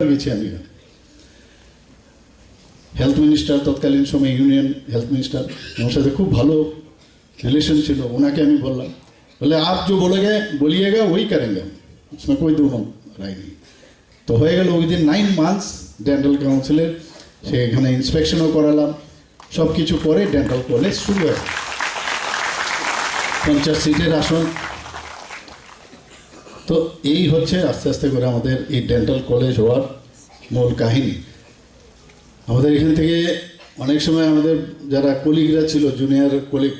গেছি আমি এখানে হেলথ মিনিস্টার তৎকালীন সময় ইউনিয়ন হেলথ মিনিস্টার আমার সাথে খুব ভালো রিলেশন ছিল ওনাকে আমি বললাম বলে আপ जो बोलेगे बोलिएगा वही करेंगे हम उसमें कोई दो রায় নেই তো হয়ে গেল উইদিন নাইন মান্থস ডেন্টাল কাউন্সিলের সেখানে ইন্সপেকশনও করালাম সব কিছু করে ডেন্টাল কলেজ শুরু হয় পঞ্চাশ সিটের আসন তো এই হচ্ছে আস্তে আস্তে করে আমাদের এই ডেন্টাল কলেজ হওয়ার মূল কাহিনী। আমাদের এখান থেকে অনেক সময় আমাদের যারা কলিগরা ছিল জুনিয়র কলিগ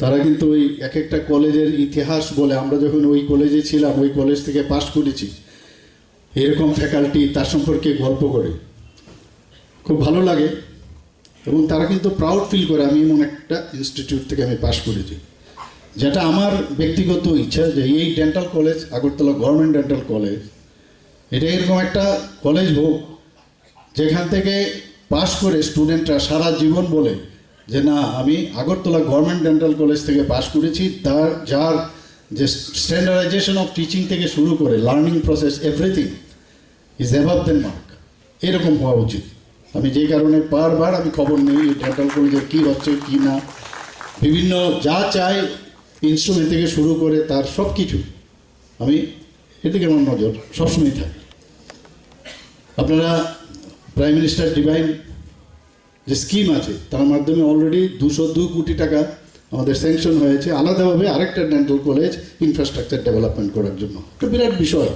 তারা কিন্তু ওই এক একটা কলেজের ইতিহাস বলে আমরা যখন ওই কলেজে ছিলাম, ওই কলেজ থেকে পাশ করেছি, এরকম ফ্যাকাল্টি তার সম্পর্কে গল্প করে। খুব ভালো লাগে এবং তারা কিন্তু প্রাউড ফিল করে, আমি এমন একটা ইনস্টিটিউট থেকে আমি পাশ করেছি। যেটা আমার ব্যক্তিগত ইচ্ছা যে এই dental college Agartala government dental college এটা এরকম একটা কলেজ হোক, যেখান থেকে পাশ করে স্টুডেন্টরা সারা জীবন বলে যে না, আমি আগরতলা গভর্নমেন্ট ডেন্টাল কলেজ থেকে পাশ করেছি, তার, যার যে স্ট্যান্ডার্ডাইজেশন অফ টিচিং থেকে শুরু করে learning process everything is above than mark এরকম হওয়া উচিত। আমি যেই কারণে বারবার আমি খবর নিই ডেন্টাল কলেজে কী হচ্ছে, কী না। বিভিন্ন যা চাই ইনস্ট্রুমেন্ট থেকে শুরু করে তার সব কিছু আমি এদিকে আমার নজর সবসময় থাকে। আপনারা প্রাইম মিনিস্টার ডিভাইন যে স্কিম আছে, তার মাধ্যমে অলরেডি দুশো দু কোটি টাকা আমাদের স্যাংশন হয়েছে। আলাদাভাবে আরেকটা ডেন্টাল কলেজ ইনফ্রাস্ট্রাকচার ডেভেলপমেন্ট করার জন্য। একটা বিরাট বিষয়।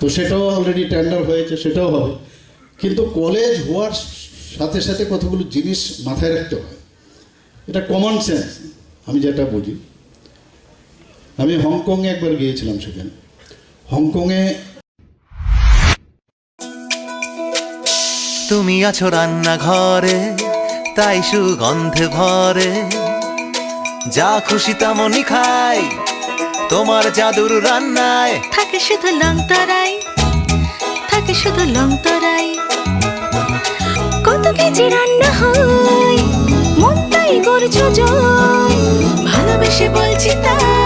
তো সেটাও অলরেডি টেন্ডার হয়েছে, সেটাও হবে। কিন্তু কলেজ হওয়ার সাথে সাথে কতগুলো জিনিস মাথায় রাখতে হয়? এটা কমন সেন্স আমি যেটা বুঝি। আমি হংকংয়ে একবার গিয়েছিলাম সেখানে। হংকংয়ে তুমি আছো রান্নাঘরে তাই সুগন্ধে ভরে। যা খুশি তেমনই খাই তোমার জাদুর রান্নায়। থাকে শুধু লং তরাই থাকে শুধু লং তরাই। কত কেজি রান্না হয় মনটাই করছ জয় ভালোবেসে বলছি তাই।